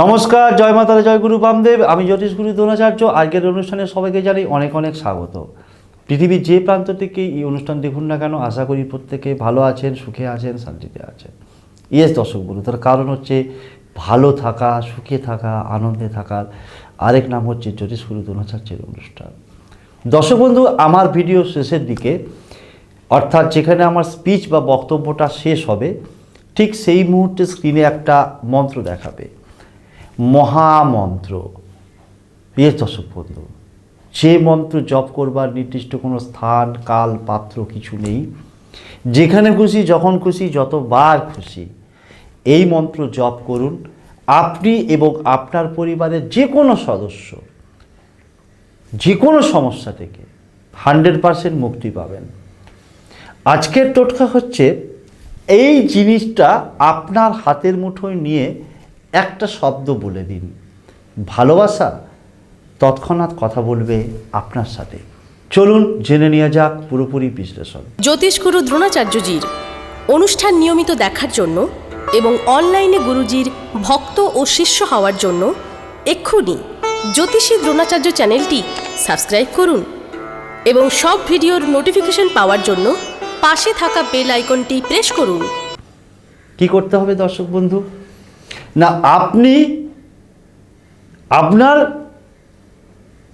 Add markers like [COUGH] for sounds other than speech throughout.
নমস্কার, জয় মাতারা, জয় গুরু বামদেব। আমি জ্যোতিষ গুরু দ্রোণাচার্য। আজকের অনুষ্ঠানে সবাইকে জানাই অনেক অনেক স্বাগত। পৃথিবীর যে প্রান্ত থেকে এই অনুষ্ঠান দেখুন না কেন, আশা করি প্রত্যেকে ভালো আছেন, সুখে আছেন, শান্তিতে আছেন। ইয়েস দর্শক গুরু তার কারণ হচ্ছে ভালো থাকা, সুখে থাকা, আনন্দে থাকার আরেক নাম হচ্ছে জ্যোতিষ গুরু দ্রোণাচার্যের অনুষ্ঠান। দর্শক বন্ধু, আমার ভিডিও শেষের দিকে, অর্থাৎ যেখানে আমার স্পিচ বা বক্তব্যটা শেষ হবে, ঠিক সেই মুহূর্তে স্ক্রিনে একটা মন্ত্র দেখাবে। মহামন্ত্র। প্রিয় দর্শক বন্ধু যে মন্ত্র জপ করবার নির্দিষ্ট কোনো স্থান, কাল, পাত্র কিছু নেই। যেখানে খুশি, যখন খুশি, যতবার খুশি এই মন্ত্র জপ করুন। আপনি এবং আপনার পরিবারের যে কোনো সদস্য যে কোনো সমস্যা থেকে হান্ড্রেড পারসেন্ট মুক্তি পাবেন। আজকের টোটকা হচ্ছে, এই জিনিসটা আপনার হাতের মুঠোয় নিয়ে একটা শব্দ বলে দিন ভালোবাসা তৎক্ষণাৎ কথা বলবে আপনার সাথে। চলুন জেনে নেওয়া যাক পুরোপুরি বিশ্লেষণ। জ্যোতিষগুরু দ্রোণাচার্যজির অনুষ্ঠান নিয়মিত দেখার জন্য এবং অনলাইনে গুরুজির ভক্ত ও শিষ্য হওয়ার জন্য এক্ষুনি জ্যোতিষী দ্রোণাচার্য চ্যানেলটি সাবস্ক্রাইব করুন এবং সব ভিডিওর নোটিফিকেশন পাওয়ার জন্য পাশে থাকা বেল আইকনটি প্রেস করুন। কি করতে হবে দর্শক বন্ধু? না, আপনি আপনার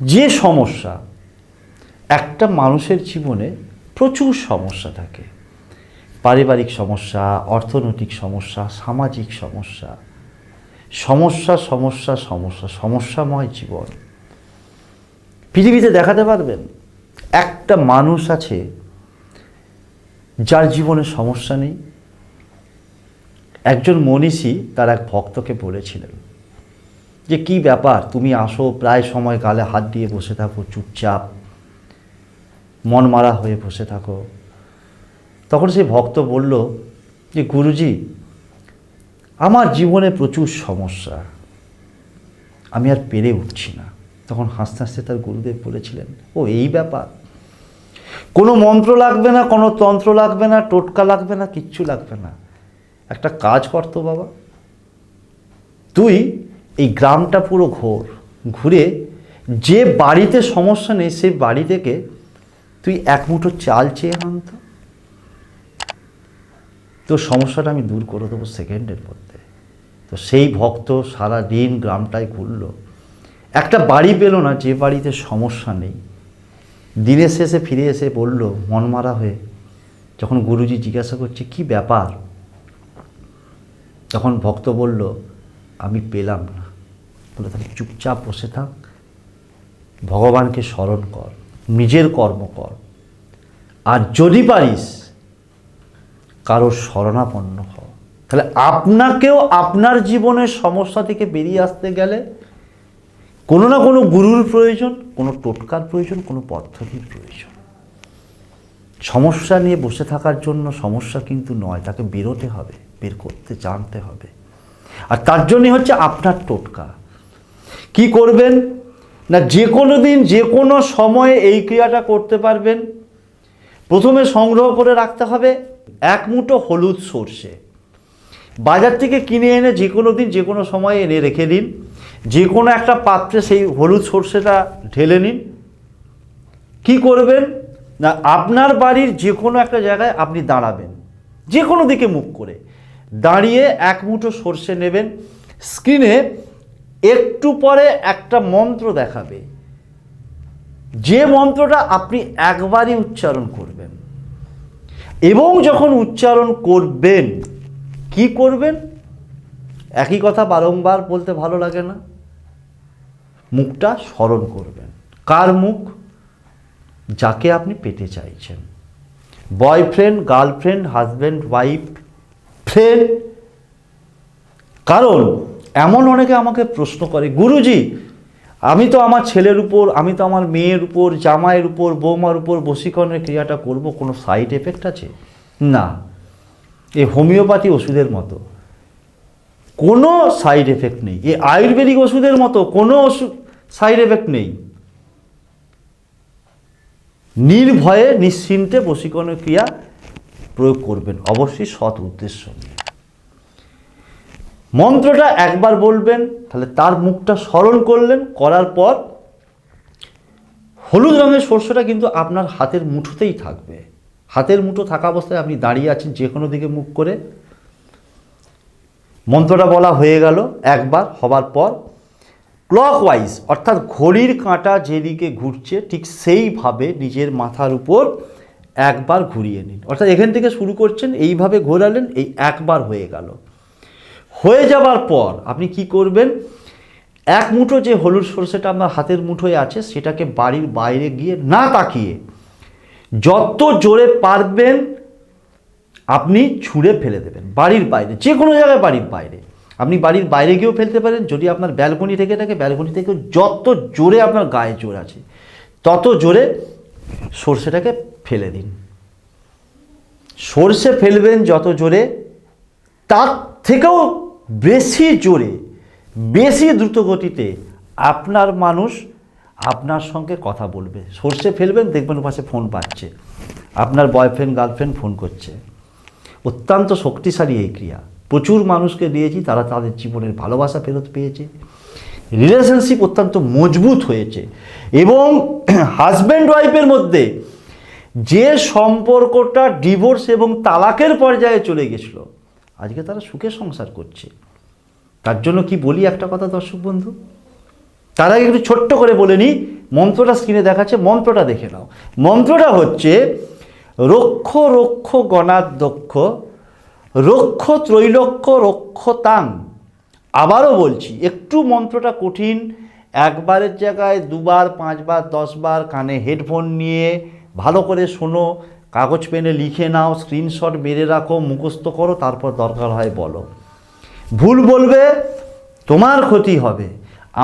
যে সমস্যা, একটা মানুষের জীবনে প্রচুর সমস্যা থাকে। পারিবারিক সমস্যা, অর্থনৈতিক সমস্যা, সামাজিক সমস্যা। সমস্যা সমস্যা সমস্যা, সমস্যাময় জীবন। পৃথিবীতে দেখাতে পারবেন, একটা মানুষ আছে যার জীবনে সমস্যা নেই একজন মনীষী তার এক ভক্তকে বলেছিলেন যে, কি ব্যাপার? তুমি আসো, প্রায় সময় গালে হাত দিয়ে বসে থাকো, চুপচাপ মন মারা হয়ে বসে থাকো। তখন সেই ভক্ত বলল যে, গুরুজি, আমার জীবনে প্রচুর সমস্যা। আমি আর পেরে উঠছি না। তখন হাসতে হাসতে তার গুরুদেব বলেছিলেন, ও, এই ব্যাপার? কোনো মন্ত্র লাগবে না, কোনো তন্ত্র লাগবে না, টোটকা লাগবে না, কিচ্ছু লাগবে না। একটা কাজ করতো বাবা। তুই এই গ্রামটা পুরো ঘোর, ঘুরে যে বাড়িতে সমস্যা নেই সেই বাড়ি থেকে তুই এক মুঠো চাল চেয়ে আনতো তোর সমস্যাটা আমি দূর করে দেবো সেকেন্ডের মধ্যে। তো সেই ভক্ত সারা দিন গ্রামটায় ঘুরল। একটা বাড়ি পেল না, যে বাড়িতে সমস্যা নেই। দিনের শেষে ফিরে এসে বলল, মনমারা হয়ে যখন গুরুজি জিজ্ঞাসা করছে, কি ব্যাপার? তখন ভক্ত বলল, আমি পেলাম না। বলে তাহলে চুপচাপ বসে থাক। ভগবানকে স্মরণ কর, নিজের কর্ম কর। আর যদি পারিস, কারোর শরণাপন্ন হ। তাহলে আপনাকেও আপনার জীবনের সমস্যা থেকে বেরিয়ে আসতে গেলে কোনো না কোনো গুরুর প্রয়োজন, কোনো টোটকার প্রয়োজন, কোনো পদ্ধতির প্রয়োজন। সমস্যা নিয়ে বসে থাকার জন্য সমস্যা কিন্তু নয়, তাকে বেরোতে হবে। বের করতে জানতে হবে। আর তার জন্যই হচ্ছে আপনার টোটকা। কি করবেন? না, যে কোনো দিন, যে কোনো সময়ে এই ক্রিয়াটা করতে পারবেন। প্রথমে সংগ্রহ করে রাখতে হবে এক মুঠো হলুদ সর্ষে। বাজার থেকে কিনে এনে যে কোনো দিন, যে কোনো সময় এনে রেখে দিন। যে কোনো একটা পাত্রে সেই হলুদ সর্ষেটা ঢেলে নিন। কি করবেন? না, আপনার বাড়ির যে কোনো একটা জায়গায় আপনি দাঁড়াবেন। যে কোনো দিকে মুখ করে। দাঁড়িয়ে এক মুঠো সর্ষে নেবেন। স্ক্রিনে একটু পরে একটা মন্ত্র দেখাবে। যে মন্ত্রটা আপনি একবারই উচ্চারণ করবেন। এবং যখন উচ্চারণ করবেন, কি করবেন? একই কথা বারংবার বলতে ভালো লাগে না। মুখটা স্মরণ করবেন। কার মুখ? যাকে আপনি পেতে চাইছেন। Boyfriend girlfriend husband wife friend কারণ এমন অনেকে আমাকে প্রশ্ন করে, গুরুজি, আমি তো আমার ছেলের উপর, আমি তো আমার মেয়ের উপর, জামাইয়ের উপর, বৌমার উপর বশীকরণের ক্রিয়াটা করব, কোনো সাইড এফেক্ট আছে? না। এ হোমিওপ্যাথি ওষুধের মতো। কোনো সাইড এফেক্ট নেই। এ আয়ুর্বেদিক ওষুধের মতো কোনো ওষুধ সাইড এফেক্ট নেই। নির্ভয়ে, নিশ্চিন্তে বশীকরণের ক্রিয়া প্রয়োগ করবেন, অবশ্যই সৎ উদ্দেশ্য মন্ত্রটা একবার বলবেন, তাহলে তার মুখটা স্মরণ করলেন, করার পর হলুদ রঙের সর্ষেটা কিন্তু আপনার হাতের মুঠোতেই থাকবে। হাতের মুঠো থাকা অবস্থায় আপনি দাঁড়িয়ে আছেন যে কোনো দিকে মুখ করে। মন্ত্রটা বলা হয়ে গেল একবার, হবার পর ক্লকওয়াইজ অর্থাৎ ঘড়ির কাঁটা যেদিকে ঘুরছে, ঠিক সেইভাবে নিজের মাথার উপর একবার ঘুরিয়ে নিন। অর্থাৎ এখান থেকে শুরু করছেন, এইভাবে ঘোরালেন, এই একবার হয়ে গেল। হয়ে যাবার পর আপনি কি করবেন? এক মুঠো যে হলুদ সরষেটা আপনার হাতের মুঠোয় আছে, সেটাকে বাড়ির বাইরে গিয়ে না তাকিয়ে যত জোরে পারবেন, আপনি ছুঁড়ে ফেলে দেবেন। বাড়ির বাইরে, যে কোনো জায়গায় বাড়ির বাইরে। আপনি বাড়ির বাইরে গিয়েও ফেলতে পারেন, যদি আপনার ব্যালকনি থেকে থাকে, ব্যালকনি থেকেও যত জোরে আপনার গায়ে জোর আছে, তত জোরে সর্ষেটাকে ফেলে দিন। সর্ষে ফেলবেন যত জোরে, তার থেকেও বেশি জোরে, বেশি দ্রুত গতিতে আপনার মানুষ আপনার সঙ্গে কথা বলবে। সর্ষে ফেলবেন, দেখবেন পাশে ফোন পাচ্ছে। আপনার বয়ফ্রেন্ড গার্লফ্রেন্ড ফোন করছে। অত্যন্ত শক্তিশালী এই ক্রিয়া। প্রচুর মানুষকে দিয়েছি, তারা তাদের জীবনের ভালোবাসা ফেরত পেয়েছে। রিলেশনশিপ অত্যন্ত মজবুত হয়েছে এবং [CLEARS THROAT] হাজব্যান্ড ওয়াইফের মধ্যে যে সম্পর্কটা ডিভোর্স এবং তালাকের পর্যায়ে চলে গেছিল, আজকে তারা সুখে সংসার করছে। তার জন্য কি বলি একটা কথা দর্শক বন্ধু? তার আগে একটু ছোট্ট করে বলে নিই, মন্ত্রটা স্ক্রিনে দেখাচ্ছে, মন্ত্রটা দেখে নাও। মন্ত্রটা হচ্ছে, রক্ষ রক্ষ গণাধ্যক্ষ, রক্ষ ত্রৈলক্ষ রক্ষতাং আবারও বলছি, একটু মন্ত্রটা কঠিন, একবারের জায়গায় দুবার, পাঁচবার, দশবার কানে হেডফোন নিয়ে ভালো করে শোনো, কাগজ পেনে লিখে নাও স্ক্রিনশট মেরে রাখো, মুখস্থ করো, তারপর দরকার হয় বলো। ভুল বলবে, তোমার ক্ষতি হবে,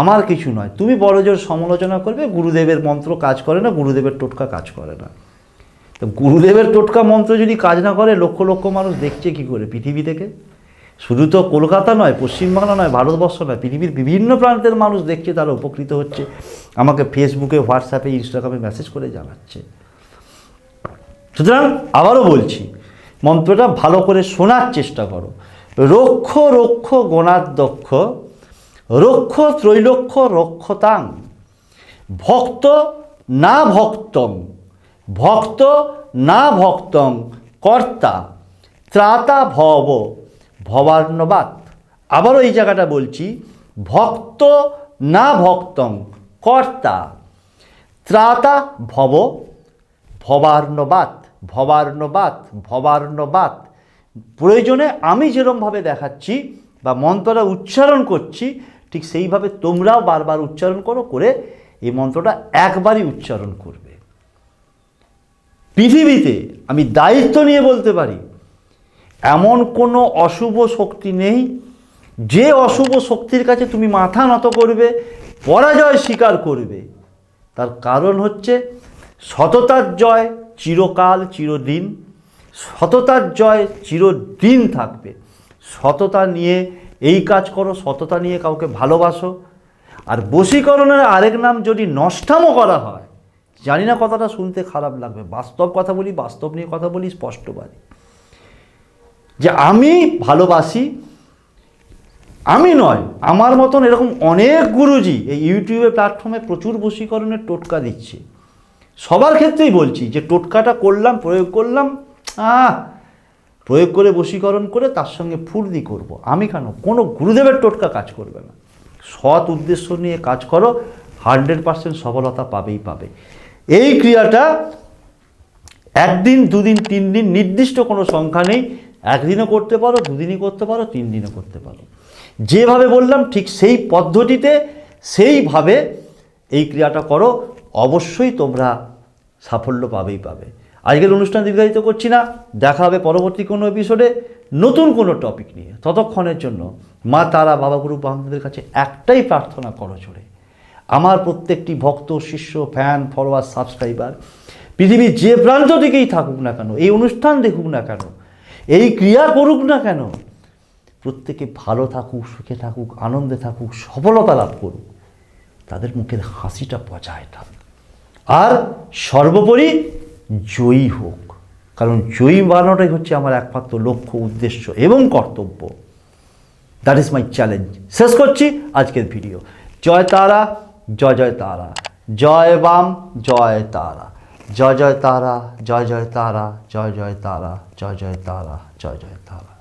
আমার কিছু নয়। তুমি বড় জোর সমালোচনা করবে, গুরুদেবের মন্ত্র কাজ করে না, গুরুদেবের টোটকা কাজ করে না। তো গুরুদেবের টোটকা মন্ত্র যদি কাজ না করে, লক্ষ লক্ষ মানুষ দেখছে কি করে পৃথিবী থেকে? শুধু তো কলকাতা নয়, পশ্চিমবাংলা নয়, ভারতবর্ষ নয়, পৃথিবীর বিভিন্ন প্রান্তের মানুষ দেখছে, তারা উপকৃত হচ্ছে। আমাকে ফেসবুকে হোয়াটসঅ্যাপে ইনস্টাগ্রামে মেসেজ করে জানাচ্ছে। সুতরাং আবারও বলছি, মন্ত্রটা ভালো করে শোনার চেষ্টা করো। রক্ষ রক্ষ, গণাধ্যক্ষ, রক্ষ, ত্রৈলক্ষ, রক্ষতাং। ভক্ত, না ভক্তং। ভক্ত, না ভক্তং, কর্তা। ত্রাতা, ভব, ভবার্ণবাত। আবারও এই জায়গাটা বলছি, ভক্ত, না ভক্তং, কর্তা। ত্রাতা, ভব, ভবার্ণবাত। ভবার্ণবাত ভবার্ণবাত। প্রয়োজনে আমি যেরমভাবে দেখাচ্ছি বা মন্ত্রটা উচ্চারণ করছি, ঠিক সেইভাবে তোমরাও বারবার উচ্চারণ করো করে এই মন্ত্রটা একবারই উচ্চারণ করবে। পৃথিবীতে আমি দায়িত্ব নিয়ে বলতে পারি, এমন কোনো অশুভ শক্তি নেই, যে অশুভ শক্তির কাছে তুমি মাথা নত করবে, পরাজয় স্বীকার করবে। তার কারণ হচ্ছে সততার জয় চিরকাল, চিরদিন, সততার জয় চিরদিন থাকবে। সততা নিয়ে এই কাজ করো, সততা নিয়ে কাউকে ভালোবাসো। আর বশীকরণের আরেক নাম যদি নষ্টামো করা হয়, জানি না কথাটা শুনতে খারাপ লাগবে। বাস্তব কথা বলি, বাস্তব নিয়ে কথা বলি স্পষ্টবাদী যে আমি ভালোবাসি, আমি নয়, আমার মতন এরকম অনেক গুরুজি এই ইউটিউবে প্ল্যাটফর্মে প্রচুর বশীকরণের টোটকা দিচ্ছে। সবার ক্ষেত্রেই বলছি যে টোটকাটা করলাম, প্রয়োগ করলাম, আহ, প্রয়োগ করে বশীকরণ করে তার সঙ্গে ফুর্দি করব। আমি কেন? কোনো গুরুদেবের টোটকা কাজ করবে না। সৎ উদ্দেশ্য নিয়ে কাজ করো, হান্ড্রেড পার্সেন্ট সফলতা পাবেই পাবে। এই ক্রিয়াটা একদিন, দুদিন তিন দিন নির্দিষ্ট কোনো সংখ্যা নেই। একদিনও করতে পারো, দুদিনই করতে পারো তিন দিনও করতে পারো। যেভাবে বললাম ঠিক সেই পদ্ধতিতে, সেইভাবে এই ক্রিয়াটা করো। অবশ্যই তোমরা সাফল্য পাবেই পাবে। আজকের অনুষ্ঠান দীর্ঘায়িত করছি না। দেখা হবে পরবর্তী কোনো এপিসোডে নতুন কোনো টপিক নিয়ে। ততক্ষণের জন্য মা, তারা, বাবা, গুরু, বান্ধবদের কাছে একটাই প্রার্থনা করো জোরে। আমার প্রত্যেকটি ভক্ত, শিষ্য ফ্যান ফলোয়ার সাবস্ক্রাইবার পৃথিবীর যে প্রান্ত থেকেই থাকুক না কেন, এই অনুষ্ঠান দেখুক না কেন, এই ক্রিয়া করুক না কেন, প্রত্যেকে ভালো থাকুক, সুখে থাকুক, আনন্দে থাকুক, সফলতা লাভ করুক, তাদের মুখের হাসিটা বজায় থাক আর সর্বোপরি জয়ী হোক। কারণ জয়ী বানানোটাই হচ্ছে আমার একমাত্র লক্ষ্য, উদ্দেশ্য এবং কর্তব্য। দ্যাট ইজ মাই চ্যালেঞ্জ শেষ করছি আজকের ভিডিও জয় তারা, জয় জয় তারা। জয় বাম, জয় তারা। জয় জয় তারা, জয় জয় তারা, জয় জয় তারা, জয় জয় তারা, জয় জয় তারা।